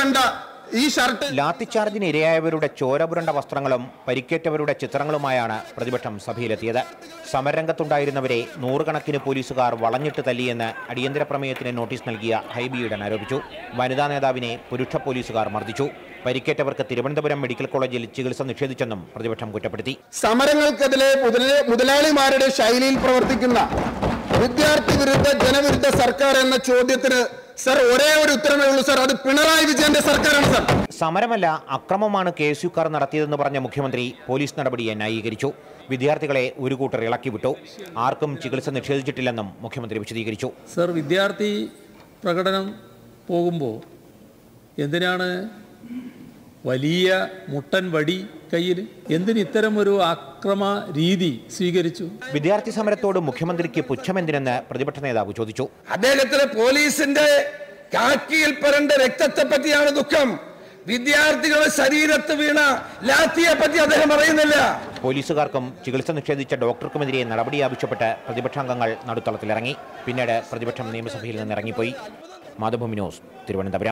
പുരണ്ട ഈ ഷർട്ട്. ലാത്തിച്ചാർജിന് ഇരയായവരുടെ ചോരപുരണ്ട വസ്ത്രങ്ങളും പരിക്കേറ്റവരുടെ ചിത്രങ്ങളുമായാണ് പ്രതിപക്ഷം സഭയിലെത്തിയത്. സമരരംഗത്തുണ്ടായിരുന്നവരെ നൂറുകണക്കിന് പോലീസുകാർ വളഞ്ഞിട്ട് തല്ലിയെന്ന് അടിയന്തര പ്രമേയത്തിന് നോട്ടീസ് നൽകിയ ഹൈബിയുടൻ ആരോപിച്ചു. വനിതാ നേതാവിനെ പുരുഷ പോലീസുകാർ മർദ്ദിച്ചു. പരിക്കേറ്റവർക്ക് തിരുവനന്തപുരം മെഡിക്കൽ കോളേജിൽ ചികിത്സ നിഷേധിച്ചെന്നും പ്രതിപക്ഷം കുറ്റപ്പെടുത്തി. സമരങ്ങൾക്കെതിരെ മുതലാളിമാരുടെ ശൈലിയിൽ പ്രവർത്തിക്കുന്ന വിദ്യാർത്ഥി വിരുദ്ധ ജനവിരുദ്ധ സർക്കാർ എന്ന ചോദ്യത്തിന് സർ ഒരേ ഒരു ഉത്തരമേ ഉള്ളൂ സർ അത് പിണറായി വിജയന്റെ സർക്കാരാണ് സർ സമരമല്ല അക്രമമാണ് കെ എസ് യുക്കാർ നടത്തിയതെന്ന് പറഞ്ഞ മുഖ്യമന്ത്രി പോലീസ് നടപടിയെ ന്യായീകരിച്ചു. വിദ്യാർത്ഥികളെ ഒരു കൂട്ടർ ഇളക്കി വിട്ടു. ആർക്കും ചികിത്സ നിഷേധിച്ചിട്ടില്ലെന്നും മുഖ്യമന്ത്രി വിശദീകരിച്ചു. സർ വിദ്യാർത്ഥി പ്രകടനം പോകുമ്പോൾ എന്തിനാണ് വലിയ മുട്ടൻ വടി കയ്യിൽ എന്തിന് ഇത്തരം ഒരു അക്രമ രീതി സ്വീകരിച്ചു? വിദ്യാർത്ഥി സമരത്തോട് മുഖ്യമന്ത്രിക്ക് പുച്ഛമെന്തിനെന്ന് പ്രതിപക്ഷ നേതാവ് ചോദിച്ചു. അദ്ദേഹത്തിന് പോലീസിന്റെ കാക്കിയിൽ പരണ്ട രക്തത്തെ പറ്റിയാണ് ദുഃഖം. വിദ്യാർത്ഥികളുടെ ശരീരത്ത് വീണ ലാത്തിയെ പറ്റി അദ്ദേഹം അറിയുന്നില്ല. പോലീസുകാർക്കും ചികിത്സ നിഷേധിച്ച ഡോക്ടർക്കുമെതിരെ നടപടി ആവശ്യപ്പെട്ട് പ്രതിപക്ഷാംഗങ്ങൾ നടുത്തളത്തിലിറങ്ങി. പിന്നീട് പ്രതിപക്ഷം നിയമസഭയിൽ നിന്ന് ഇറങ്ങിപ്പോയി മാതൃഭൂമി ന്യൂസ് തിരുവനന്തപുരം.